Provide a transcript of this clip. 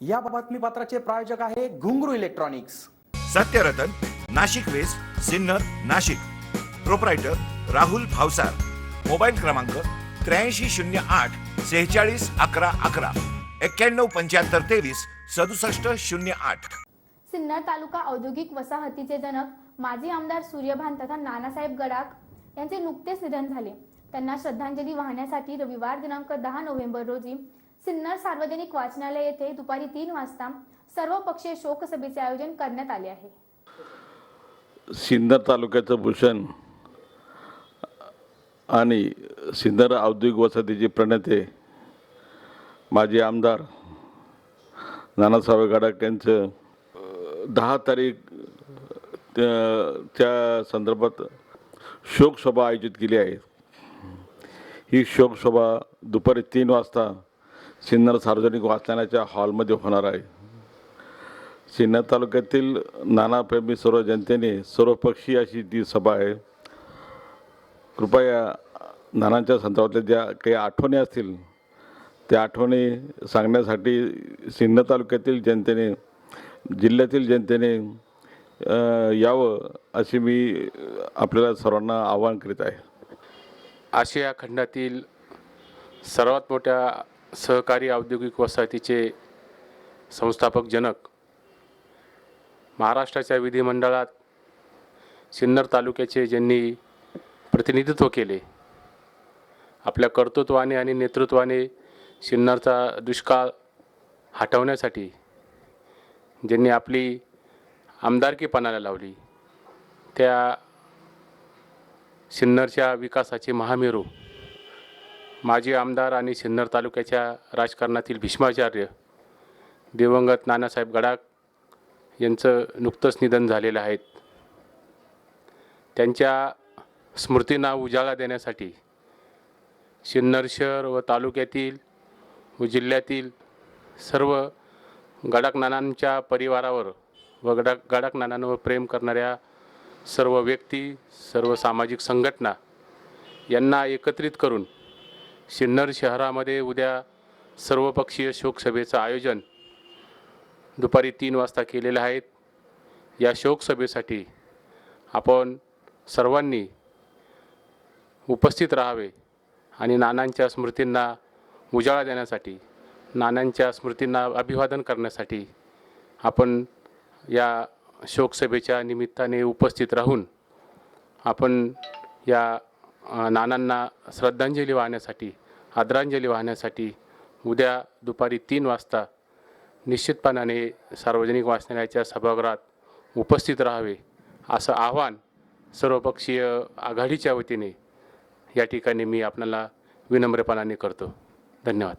या बातमीपत्राचे प्रायोजक आहे Ghungru electronics. Satyaratan Nashik west Sinnar Nashik. Proprietor Rahul Bhavsar. Mobile क्रमांक त्र्याऐंशी शून्य आठ सेहेचाळीस अकरा अकरा. एक्क्याण्णव पंच्याहत्तर तेवीस सदुसष्ट शून्य आठ. सिन्नर तालुका औद्योगिक वसाहतीचे जनक माजी आमदार सूर्यभान तथा नानासाहेब गडाख यांचे नुकतेच निधन झाले. त्यांना श्रद्धांजली वाहण्यासाठी रविवार दिनांक दहा नोव्हेंबर रोजी सिन्नर सार्वजनिक वाचनालय येथे दुपारी तीन वाजता सर्वपक्षीय शोकसभेचे आयोजन करण्यात आले आहे. सिन्नर तालुक्याचं भूषण आणि सिन्नर औद्योगिक वसाहतीचे प्रणेते माजी आमदार नानासाहेब गडाख यांचं दहा तारीख त्या त्या संदर्भात शोकसभा आयोजित केली आहे. ही शोकसभा दुपारी तीन वाजता सिन्नर सार्वजनिक वाचनालयाच्या हॉलमध्ये होणार आहे. सिन्नर तालुक्यातील नानाप्रेमी सर्व जनतेने सर्वपक्षीय अशी ती सभा आहे. कृपया नानांच्या संदर्भातल्या ज्या काही आठवणी असतील त्या आठवणी सांगण्यासाठी सिन्नर तालुक्यातील जनतेने जिल्ह्यातील जनतेने यावं अशी मी आपल्याला सर्वांना आवाहन करीत आहे. आशिया खंडातील सर्वात मोठ्या सहकारी औद्योगिक वसाहतीचे संस्थापक जनक महाराष्ट्राच्या विधिमंडळात सिन्नर तालुक्याचे ज्यांनी प्रतिनिधित्व केले आपल्या कर्तृत्वाने आणि नेतृत्वाने सिन्नरचा दुष्काळ हटवण्यासाठी ज्यांनी आपली आमदारकी पणाला लावली त्या सिन्नरच्या विकासाचे महामेरू माजी आमदार आणि सिन्नर तालुक्याच्या राजकारणातील भीष्माचार्य दिवंगत नानासाहेब गडाख यांचं नुकतंच निधन झालेलं आहे. त्यांच्या स्मृतींना उजाळा देण्यासाठी सिन्नर शहर व तालुक्यातील व जिल्ह्यातील सर्व गडाख नानांच्या परिवारावर व गडा गडाखनानांवर प्रेम करणाऱ्या सर्व व्यक्ती सर्व सामाजिक संघटना यांना एकत्रित करून सिन्नर शहरामध्ये उद्या सर्वपक्षीय शोकसभेचं आयोजन दुपारी तीन वाजता केलेलं आहे. या शोकसभेसाठी आपण सर्वांनी उपस्थित राहावे आणि नानांच्या स्मृतींना उजाळा देण्यासाठी नानांच्या स्मृतींना अभिवादन करण्यासाठी आपण या शोकसभेच्या निमित्ताने उपस्थित राहून आपण या नानांना श्रद्धांजली वाहण्यासाठी आदरांजली वाहण्यासाठी उद्या दुपारी तीन वाजता निश्चितपणाने सार्वजनिक वाचनालयाच्या सभागृहात उपस्थित राहावे असं आव्हान सर्वपक्षीय आघाडीच्या वतीने या ठिकाणी मी आपल्याला विनम्रपणाने करतो. धन्यवाद.